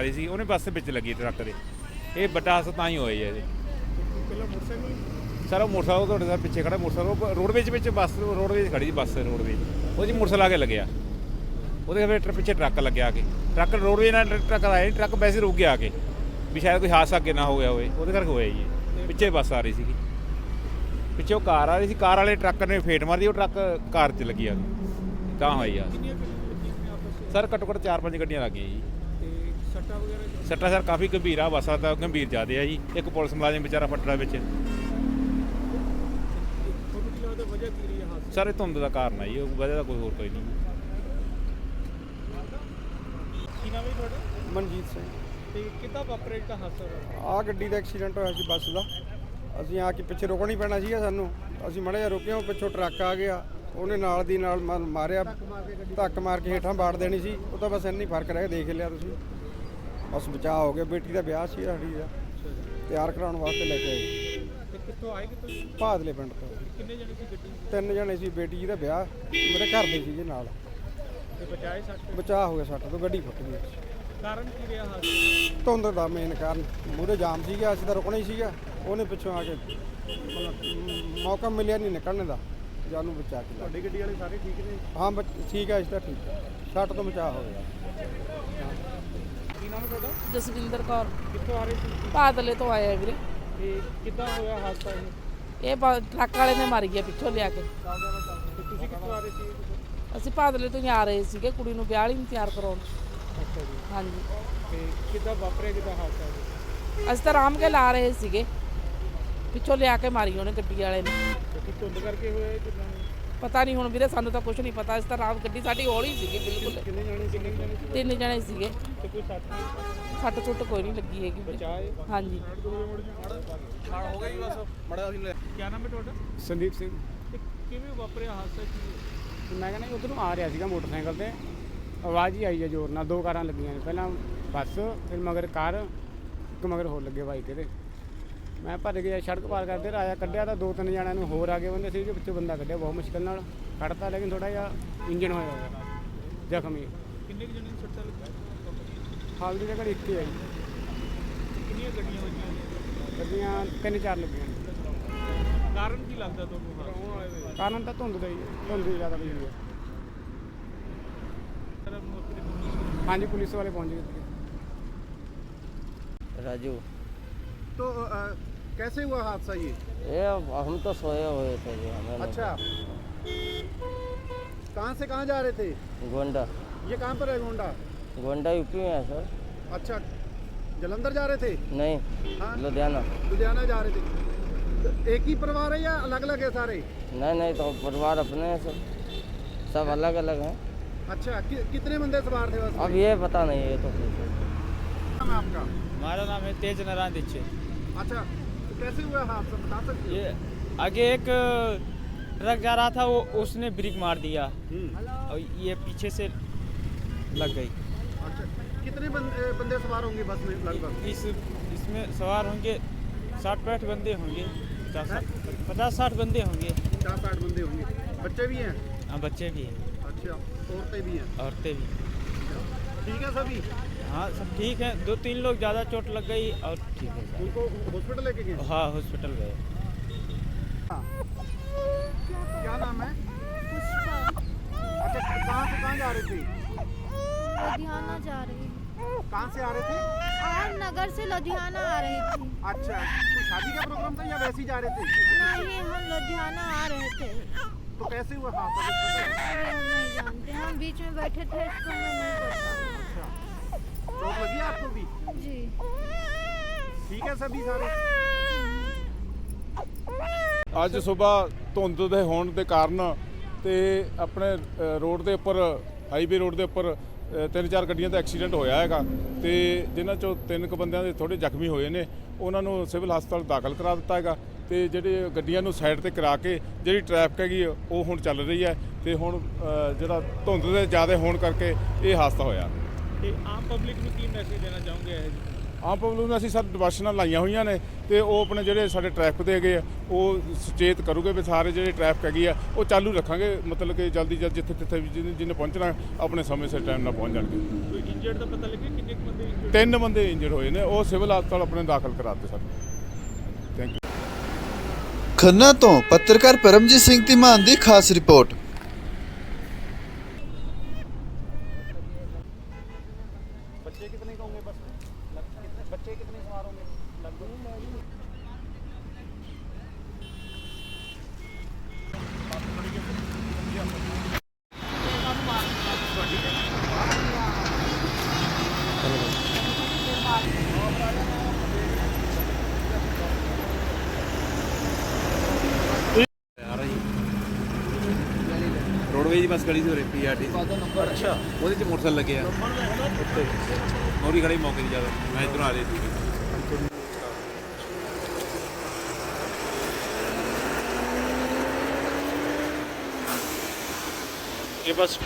ਰਹੀ ਸੀ, ਉਹਨੇ ਬੱਸ ਦੇ ਵਿੱਚ ਲੱਗੀ ਟਰੱਕ ਦੇ ਇਹ ਵੱਡਾ ਹਾਦਸਾ ਤਾਂ ਹੀ ਹੋਇਆ ਜੀ ਇਹਦੇ। ਸਰ, ਉਹ ਮੋਟਰਸਾਈਕਲ ਤੁਹਾਡੇ ਸਾਹ ਪਿੱਛੇ ਖੜਾ, ਮੋਟਰਸਾਈਕਲ ਰੋਡਵੇਜ ਵਿੱਚ ਬੱਸ ਰੋਡਵੇਜ ਖੜੀ ਸੀ ਬੱਸ ਰੋਡਵੇਜ ਉਹ ਜੀ ਮੋਟਰਸਾਈਕਲ ਆ ਕੇ ਲੱਗਿਆ। ਉਹਦੇ ਫਿਰ ਪਿੱਛੇ ਟਰੱਕ ਲੱਗਿਆ ਆ ਕੇ। ਟਰੱਕ ਰੋਡਵੇਜ ਨਾਲ ਟਰੱਕ ਆਇਆ ਟਰੱਕ ਵੈਸੇ ਰੁਕ ਗਿਆ ਆ ਕੇ। ਵੀ ਸ਼ਾਇਦ ਕੋਈ ਹਾਦਸਾ ਅੱਗੇ ਨਾ ਹੋ ਗਿਆ ਹੋਵੇ, ਉਹਦੇ ਕਰਕੇ ਹੋਇਆ ਜੀ ਪਿੱਛੇ ਬੱਸ ਆ ਰਹੀ ਸੀਗੀ। ਪਿੱਛੇ ਉਹ ਕਾਰ ਆ ਰਹੀ ਸੀ, ਕਾਰ ਵਾਲੇ ਟਰੱਕ ਨੇ ਫੇਟ ਮਾਰਦੀ ਉਹ ਟਰੱਕ ਕਾਰ 'ਚ ਲੱਗੀ ਆ। ਤਾਂ ਹੋਈ ਆ। ਸਰ ਘੱਟੋ ਘੱਟ 4-5 ਗੱਡੀਆਂ ਲੱਗ ਗਈਆਂ ਜੀ। ਸੱਟਾਂ ਵਗੈਰਾ ਸੱਟਾ ਸਰ ਕਾਫੀ ਗੰਭੀਰ ਆ ਬੱਸਾਂ ਤਾਂ ਗੰਭੀਰ ਜ਼ਿਆਦੇ ਆ ਜੀ। ਇੱਕ ਪੁਲਿਸ ਮੁਲਾਜ਼ਮ ਵਿਚਾਰਾ ਫੱਟੜਾ ਵਿੱਚ। ਤੁਹਾਨੂੰ ਕੀ ਲੱਗਦਾ ਵਜ੍ਹਾ ਕੀ ਰਹੀ ਹੈ ਹਾਦਸੇ ਸਰ ਇਹ ਧੁੰਦ ਦਾ ਕਾਰਨ ਆ ਜੀ ਉਹ ਵਜ੍ਹਾ ਦਾ ਕੋਈ ਹੋਰ ਕੋਈ ਨਹੀਂ। ਦੀ? ਕੀ ਨਾਮ ਹੈ ਤੁਹਾਡਾ? ਮਨਜੀਤ ਸਿੰਘ। ਤੇ ਕਿੱਦਾਂ ਵਾਪਰਿਆ ਜਿਹੜਾ ਹਾਦਸਾ ਹੋਇਆ? ਆਹ ਗੱਡੀ ਦਾ ਐਕਸੀਡੈਂਟ ਹੋਇਆ ਸੀ ਬੱਸ ਦਾ। ਅਸੀਂ ਆ ਕੇ ਪਿੱਛੇ ਰੋਕਣਾ ਹੀ ਪੈਣਾ ਸੀਗਾ ਸਾਨੂੰ। ਅਸੀਂ ਮੜੇ ਜਿਹਾ ਰੁਕੇ ਉਹ ਪਿੱਛੋਂ ਟਰੱਕ ਆ ਗਿਆ। ਉਹਨੇ ਨਾਲ ਦੀ ਨਾਲ ਮਾ- ਮਾਰਿਆ। ਧੱਕ ਮਾਰ ਕੇ ਹੇਠਾਂ ਬਾੜ ਦੇਣੀ ਸੀ। ਉਹ ਤਾਂ ਬਸ ਇੰਨੀ ਫ਼ਰਕ ਰਹਿ ਗਿਆ ਦੇਖ ਲਿਆ ਤੁਸੀਂ। ਬਸ ਬਚਾਅ ਹੋ ਗਿਆ ਬੇਟੀ ਦਾ ਵਿਆਹ ਸੀ ਸਾਡੀ ਦਾ ਤਿਆਰ ਕਰਾਉਣ ਵਾਸਤੇ ਲੈ ਕੇ ਆਏ। ਤੇ ਕਿੱਥੋਂ ਆਏ ਕਿੱਥੋਂ? ਭਾਦਲੇ ਪਿੰਡ ਤੋਂ। ਕਿੰਨੇ ਜਣੇ ਸੀ ਗੱਡੀ? ਤਿੰਨ ਜਣੇ ਸੀ ਬੇਟੀ ਜੀ ਦਾ ਵਿਆਹ ਮੇਰੇ ਘਰ ਦੇ ਸੀਗੇ ਨਾਲ। ਤੇ ਬਚਾਏ ਸੱਟ। ਬਚਾਅ ਹੋ ਗਿਆ ਸਾਡਾ ਤੋਂ ਗੱਡੀ ਫੁੱਟ ਗਈ। ਕਾਰਨ ਕੀ ਰਿਹਾ ਹਾਦਸੇ? ਧੁੰਦ ਦਾ ਮੇਨ ਕਾਰਨ ਮੂਹਰੇ ਜਾਮ ਸੀਗਾ ਅਸੀਂ ਤਾਂ ਰੁਕਣਾ ਹੀ ਸੀਗਾ। ਉਹਨੇ ਪਿੱਛੋਂ ਆ ਕੇ ਮਤਲਬ ਮੌਕਾ ਮਿਲਿਆ ਨਹੀਂ ਨਿਕਲਣ ਦਾ ਜਾਨੂੰ ਬਚਾ ਕੇ ਲਿਆ। ਤੁਹਾਡੀ ਗੱਡੀ ਵਾਲੇ ਸਾਰੇ ਠੀਕ ਨੇ? ਹਾਂ ਬੱਚ- ਠੀਕ ਹੈ ਇਸ ਤਾਂ ਠੀਕ ਹੈ ਛੱਟ ਤੋਂ ਬਚਾ ਹੋ ਗਿਆ। ਨਾਮ ਹੈ ਤੁਹਾਡਾ? ਜਸਵਿੰਦਰ ਕੌਰ। ਕਿੱਥੋਂ ਆ ਰਹੇ ਸੀ? ਬਾਦਲੇ ਤੋਂ ਆਇਆ ਵੀਰੇ। ਤੇ ਕਿੱਦਾਂ ਹੋਇਆ ਹਾਦਸਾ ਇਹ? ਇਹ ਬ- ਟਰੱਕ ਵਾਲੇ ਨੇ ਮਾਰੀ ਗਿਆ ਪਿੱਛੋਂ ਲਿਆ ਕੇ। ਤੇ ਤੁਸੀਂ ਕਿੱਥੋਂ ਆ ਰਹੇ ਸੀ ਅਸੀਂ ਬਾਦਲੇ ਤੋਂ ਹੀ ਆ ਰਹੇ ਸੀਗੇ ਕੁੜੀ ਨੂੰ ਵਿਆਹ ਲਈ ਨੂੰ ਤਿਆਰ ਕਰਾਉਣ। ਅੱਛਾ ਜੀ। ਹਾਂਜੀ। ਤੇ ਕਿੱਦਾਂ ਵਾਪਰਿਆ ਕਿੱਦਾਂ ਹਾਦਸਾ ਇਹ? ਅਸੀਂ ਤਾਂ ਆਰਾਮ ਕੇ ਲਾ ਰਹੇ ਸੀਗੇ। ਪਿੱਛੋਂ ਲਿਆ ਕੇ ਮਾਰੀ ਉਹਨੇ ਗੱਡੀ ਵਾਲੇ ਨੇ। ਤੇ ਕੀ ਧੁੰਦ ਕਰਕੇ ਹੋਇਆ ਇਹ ਕਿੱਦਾਂ? ਪਤਾ ਨਹੀਂ ਹੁਣ ਵੀਰੇ ਸਾਨੂੰ ਤਾਂ ਕੁਝ ਨਹੀਂ ਪਤਾ। ਅਸੀਂ ਤਾਂ ਆਰਾਮ ਗੱਡੀ ਸਾਡੀ ਹੌਲੀ ਸੀਗੀ ਬਿਲਕੁਲ। ਕਿੰਨੇ ਜਾਣੇ ਤਿੰਨ ਜਣੇ ਸੀਗੇ। ਤੇ ਕੋਈ ਸੱਟ ਨਹੀਂ ਸੱਟ ਸੁੱਟ ਕੋਈ ਨਹੀਂ ਲੱਗੀ ਹੈਗੀ ਵੀਰੇ। ਬਚਾਏ ਹਾਂਜੀ। ਕੀ ਨਾਮ ਹੈ ਤੁਹਾਡਾ? ਸੰਦੀਪ ਸਿੰਘ। ਤੇ ਕਿਵੇਂ ਵਾਪਰਿਆ ਹਾਦਸਾ ਕੀ ਮੈਂ ਕਹਿੰਦਾ ਉਧਰੋਂ ਆ ਰਿਹਾ ਸੀਗਾ ਮੋਟਰਸਾਈਕਲ ਤੇ। ਆਵਾਜ਼ ਹੀ ਆਈ ਹੈ ਜ਼ੋਰ ਨਾਲ ਦੋ ਕਾਰਾਂ ਲੱਗੀਆਂ ਨੇ। ਪਹਿਲਾਂ ਬੱਸ ਫਿਰ ਮਗਰ ਕਾਰ ਇੱਕ ਮਗਰ ਹੋਰ ਲੱਗੇ ਬਾਈਕ ਇਹਦੇ। ਮੈਂ ਭੱਜ ਗਿਆ ਸੜਕ ਪਾਰ ਕਰਦੇ ਰਾਇਆ ਕੱਢਿਆ ਤਾਂ ਦੋ ਤਿੰਨ ਜਣਿਆਂ ਨੂੰ ਹੋਰ ਆ ਗਏ ਬੰਦੇ ਸੀ ਕਿ ਵਿੱਚੋਂ ਬੰਦਾ ਕੱਢਿਆ ਬਹੁਤ ਮੁਸ਼ਕਲ ਨਾਲ ਕੱਢਤਾ ਲੇਕਿਨ ਥੋੜਾ ਜਿਹਾ ਇੰਜਨ ਹੋਇਆ ਹੋਇਆ। ਜ਼ਖਮੀ। ਕਿੰਨੇ ਕੁ ਜਣੇ ਨੂੰ ਸੱਟਾਂ ਲੱਗੀਆਂ? ਹਾਲ ਦੀ ਜਗ੍ਹਾ ਇੱਕ ਹੀ ਆਈ ਕਿੰਨੀਆਂ ਗੱਡੀਆਂ ਹੋਈਆਂ? ਨੇ? ਗੱਡੀਆਂ ਤਿੰਨ ਚਾਰ ਲੱਗੀਆਂ ਕਾਰਨ ਕੀ ਲੱਗਦਾ ਤੁਹਾਨੂੰ ਕਾਰਨ ਤਾਂ ਧੁੰਦ ਦਾ ਹੀ ਹੈ ਧੁੰਦ ਹੀ ਜ਼ਿਆਦਾ ਪਈ ਹੋਈ ਹੈ। ਹਾਂਜੀ ਪੁਲਿਸ ਵਾਲੇ ਪਹੁੰਚ ਗਏ राजू तो अ, कैसे हुआ हादसा ये? ये हम तो सोए हुए थे जी हमें अच्छा। कहाँ से कहाँ जा रहे थे? गोंडा। ये कहाँ पर है गोंडा? गोंडा यूपी में है सर। अच्छा जलंधर जा रहे थे? नहीं हाँ। लुधियाना। लुधियाना जा रहे थे। तो एक ही परिवार है या अलग अलग है सारे? नहीं नहीं तो परिवार अपने हैं सब। सब अलग अलग हैं। अच्छा कि, कितने बंदे सवार थे बस? अब ये पता नहीं है ये तो नाम आपका? हमारा नाम है तेज नारायण दीक्षित। अच्छा तो कैसे हुआ? हादसा बता सकते ये आगे एक ट्रक जा रहा था वो उसने ब्रेक मार दिया। हम्म, और ये पीछे से लग गई। अच्छा कितने बंदे, बंदे सवार होंगे बस में लगभग? इस इसमें सवार होंगे साठ पैंठ बंदे होंगे। पचास साठ पचास साठ बंदे होंगे। पचास साठ बंदे होंगे। बच्चे भी हैं? हाँ बच्चे भी हैं। अच्छा औरतें भी हैं। औरतें भी ठीक है सभी? हाँ सब ठीक है। दो तीन लोग ज़्यादा चोट लग गई और ठीक है उनको हॉस्पिटल लेके गए? हाँ हॉस्पिटल गए। क्या नाम है? अच्छा कहाँ से कहाँ जा रहे थे? लुधियाना जा रही कहाँ से आ रहे थे? और नगर से लुधियाना आ रही थी। अच्छा कोई शादी का प्रोग्राम था या वैसे ही जा रहे थे? नहीं हम लुधियाना आ रहे थे। तो कैसे हुआ? हादसा है? अरे हम नहीं जानते हम बीच में बैठे थे इसको हमें नहीं पता चोट लगी है आपको भी जी ठीक है सभी सारे ਅੱਜ ਸਵੇਰ ਧੁੰਦ ਦੇ ਹੋਣ ਦੇ ਕਾਰਨ ਤੇ ਆਪਣੇ ਅ, ਰੋਡ ਦੇ ਉੱਪਰ ਹਾਈਵੇ ਰੋਡ ਦੇ ਉੱਪਰ ਅ, ਤਿੰਨ ਚਾਰ ਗੱਡੀਆਂ ਦਾ ਐਕਸੀਡੈਂਟ ਹੋਇਆ ਹੈਗਾ ਤੇ ਜਿਨ੍ਹਾਂ ਚੋਂ ਤਿੰਨ ਕੁ ਬੰਦਿਆਂ ਦੇ ਥੋੜੇ ਜ਼ਖਮੀ ਹੋਏ ਨੇ ਉਹਨਾਂ ਨੂੰ ਸਿਵਲ ਹਸਪਤਾਲ ਦਾਖਲ ਕਰਾ ਦਿੱਤਾ ਹੈਗਾ ਤੇ ਜਿਹੜੇ ਗੱਡੀਆਂ ਨੂੰ ਸਾਈਡ ਤੇ ਕਰਾ ਕੇ ਜਿਹੜੀ ਟ੍ਰੈਫਿਕ ਹੈਗੀ ਆ, ਉਹ ਹੁਣ ਚੱਲ ਰਹੀ ਹੈ ਤੇ ਹੁਣ ਅ, ਜਿਹੜਾ ਧੁੰਦ ਦੇ ਜ਼ਿਆਦਾ ਹੋਣ ਕਰਕੇ ਇਹ ਹਾਦਸਾ ਹੋਇਆ ਤੇ ਆਮ ਪਬਲਿਕ ਨੂੰ ਕੀ ਮੈਸੇਜ ਦੇਣਾ ਚਾਹੋਗੇ ਇਹ? ਜੀ ਆਮ ਪਬਲਿਕ ਨੂੰ ਅਸੀਂ ਸਰ ਡਿਵਾਸ਼ਨਾਂ ਲਾਈਆਂ ਹੋਈਆਂ ਨੇ ਤੇ ਉਹ ਆਪਣੇ ਜਿਹੜੇ ਸਾਡੇ ਟ੍ਰੈਫਿਕ ਦੇ ਹੈਗੇ ਆ ਉਹ ਸੁਚੇਤ ਕਰੂਗੇ ਵੀ ਸਾਰੇ ਜਿਹੜੇ ਟ੍ਰੈਫਿਕ ਹੈਗੀ ਆ ਉਹ ਚਾਲੂ ਰੱਖਾਂਗੇ। ਮਤਲਬ ਕਿ ਜਲਦੀ ਜਲਦ ਜਿੱਥੇ ਜਿੱਥੇ ਵੀ ਜਿਹਨੇ ਜਿਹਨੇ ਪਹੁੰਚਣਾ ਆਪਣੇ ਸਮੇਂ ਸਿਰ ਟਾਈਮ ਨਾਲ ਪਹੁੰਚ ਜਾਣਗੇ। ਕੋਈ ਇੰਜਰਡ ਦਾ ਪਤਾ ਲੱਗਿਆ ਕਿੰਨੇ ਕੁ ਬੰਦੇ ਇੰਜਰਡ ਤਿੰਨ ਬੰਦੇ ਇੰਜਰਡ ਹੋਏ ਨੇ ਉਹ ਸਿਵਲ ਹਸਪਤਾਲ ਆਪਣੇ ਦਾਖਲ ਕਰਾਤੇ ਸਰ। ਥੈਂਕ ਯੂ ਖੰਨਾ ਤੋਂ ਪੱਤਰਕਾਰ ਪਰਮਜੀਤ ਸਿੰਘ ਧੀਮਾਨ ਦੀ ਖਾਸ ਰਿਪੋਰਟ। ਰੋਡਵੇਜ ਦੀ ਬੱਸ ਖੜੀ ਸੀ ਉਰੇ ਪੀਆਰਟੀ ਅੱਛਾ ਉਹਦੇ ਚ ਮੋਟਰਸਾਈਕਲ ਲੱਗਿਆ ਉੱਤੇ। ਮੋਰੀ ਖੜੀ ਮੌਕੇ ਦੀ ਜ਼ਿਆਦਾ ਮੈਂ ਇਧਰੋਂ ਆ ਰਹੀ ਸੀ। ਇਹ ਬਸ।